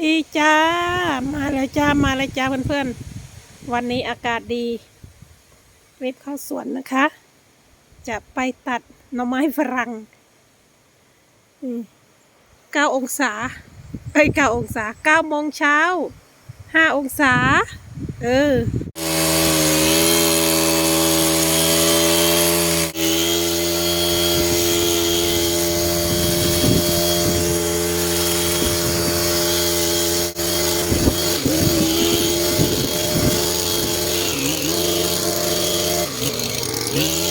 ดีจ้า มาแล้วจ้า มาแล้วจ้าเพื่อนๆ วันนี้อากาศดีรีบเข้าสวนนะคะ จะไปตัดหน่อไม้ฝรั่งเก้าองศาไปเก้าองศาเก้าโมงเช้าห้าองศา เออ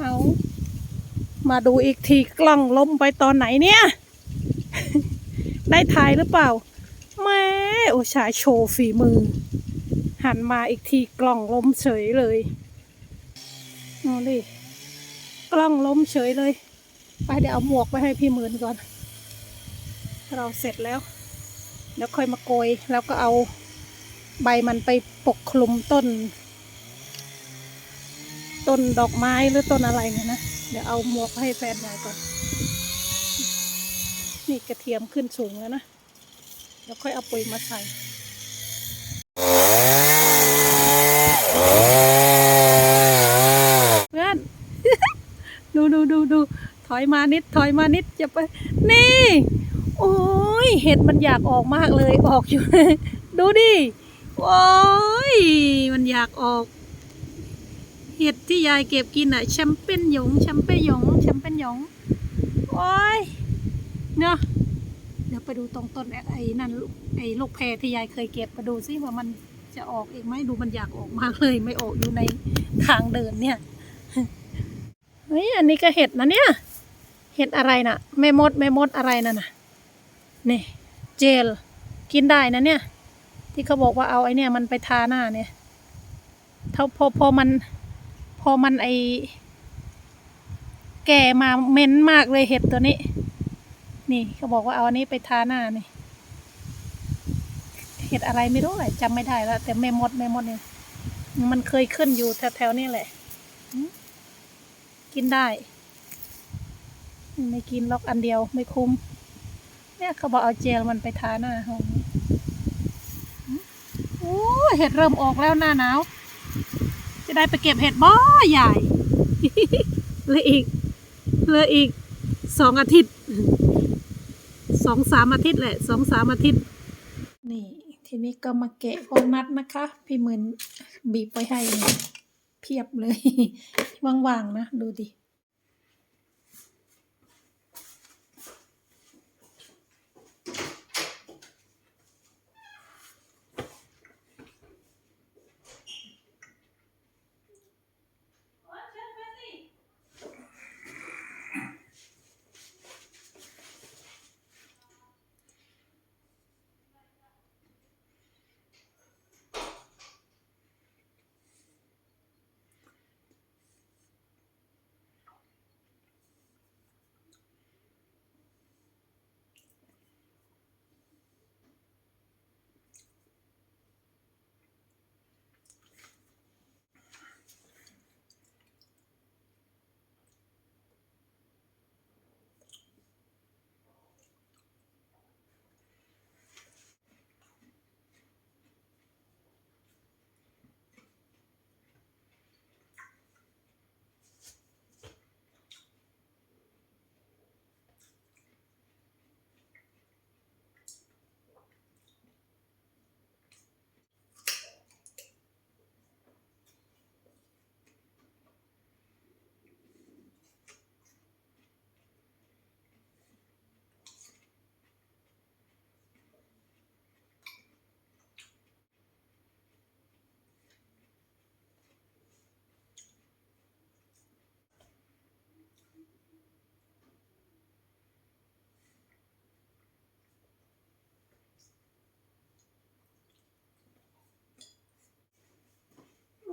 เอา มาดูอีกทีกล้องล้มไปตอนไหนเนี่ย ได้ถ่ายหรือเปล่าแม่โอชายโชว์ฝีมือ หันมาอีกทีกล้องล้มเฉยเลยเอาดิกล้องล้มเฉยเลย ไปเดี๋ยวเอาหมวกไปให้พี่หมื่นก่อน เราเสร็จแล้วเดี๋ยวค่อยมาโกย แล้วก็เอาใบมันไปปกคลุมต้น ต้นดอกไม้หรือต้นอะไรเนี่ยนะ เดี๋ยวเอาหมวกให้แฟนยายก่อน นี่กระเทียมขึ้นสูงแล้วนะ เดี๋ยวค่อยเอาปุ๋ยมาใส่เพื่อน ดูดูดูดูถอยมานิด ถอยมานิดจะไป นี่ โอ้ยเห็ดมันอยากออกมากเลยออกอยู่ ดูดิ โอ้ยมันอยากออก เห็ดที่ยายเก็บกินอะแชมเปี้ยนหยงแชมเปี้ยนหยงแชมเปี้ยนหยงโอ้ยเนาะเดี๋ยวไปดูตรงต้นไอ้ไอ้นั่นไอ้ลูกแพรที่ยายเคยเก็บมาดูซิว่ามันจะออกอีกไหมดูมันอยากออกมากเลยไม่ออกอยู่ในทางเดินเนี่ยเฮ้ยอันนี้ก็เห็ดนะเนี่ย เห็ดอะไรน่ะแม่มดแม่มดอะไรนั่นน่ะนี่เจลกินได้นะเนี่ย ที่เขาบอกว่าเอาไอ้เนี่ยมันไปทาหน้าเนี่ยเท่าพอพอมัน พอมันไอแก่มาเหม็นมากเลยเห็ดตัวนี้ นี่เขาบอกว่าเอาอันนี้ไปทาหน้านี่เห็ดอะไรไม่รู้แหละจำไม่ได้แล้วแต่แม่มดแม่มดเนี่ยมันเคยขึ้นอยู่แถวๆนี่แหละกินได้ ไม่กินล็อกอันเดียวไม่คุ้ม เนี่ยเขาบอกเอาเจลมันไปทาหน้าห้องโอ้เห็ดเริ่มออกแล้วหน้าหนาว จะได้ไปเก็บเห็ดบ่ใหญ่เหลืออีกเหลืออีกสองอาทิตย์สองสามอาทิตย์แหละสองสามอาทิตย์ นี่ ทีนี้ก็มาเกะวอลนัทนะคะ พี่หมื่นบีบไว้ให้เนี่ยเพียบเลยว่างๆนะ ดูดิ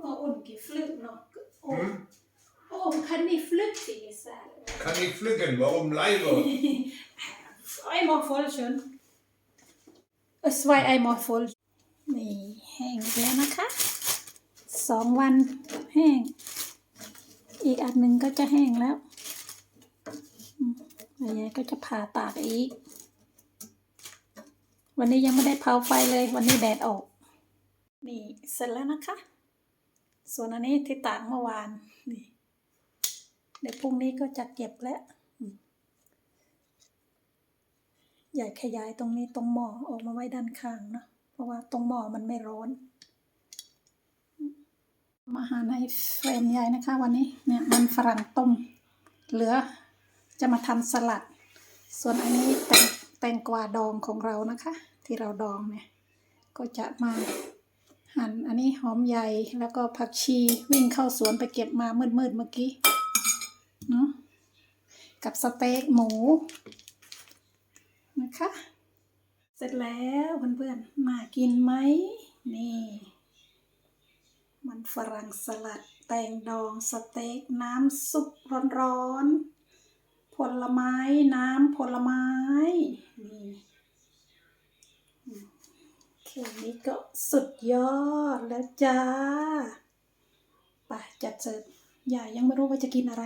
อ flug nog. Åh, Mm. åh, kan ni flytta isär? Kan ni flyga? Warum Leiber? Einmal voll schön. Zwei einmal voll. นี่แห้งอีกแล้วนะคะสองวันแห้ง อีกอันหนึ่งก็จะแห้งแล้วอืมแล้วยายก็จะผ่าตากอีก วันนี้ยังไม่ได้เผาไฟเลย วันนี้แดดออก นี่เสร็จแล้วนะคะ ส่วนอันนี้ที่ตากเมื่อวานนี่เดี๋ยวพรุ่งนี้ก็จะเก็บแล้วอยากขยายตรงนี้ตรงหม้อออกมาไว้ด้านข้างเนอะเพราะว่าตรงหม้อมันไม่ร้อนมาหาในเฟรมใหญ่นะคะ วันนี้เนี่ยมันฝรั่งต้ม เหลือจะมาทำสลัด ส่วนอันนี้แตงแตงกวาดองของเรานะคะ ที่เราดองเนี่ย ก็จะมา หั่นอันนี้หอมใหญ่แล้วก็ผักชีวิ่งเข้าสวนไปเก็บมามืดๆเมื่อกี้เนาะกับสเต็กหมูนะคะ เสร็จแล้วเพื่อนๆมากินไหมนี่ มันฝรั่งสลัดแตงดองสเต็กน้ำซุปร้อนๆผลไม้น้ำผลไม้นี่ อันนี้ก็สุดยอดแล้วจ้าไปจัดเสิร์ฟยายยังไม่รู้ว่าจะกินอะไร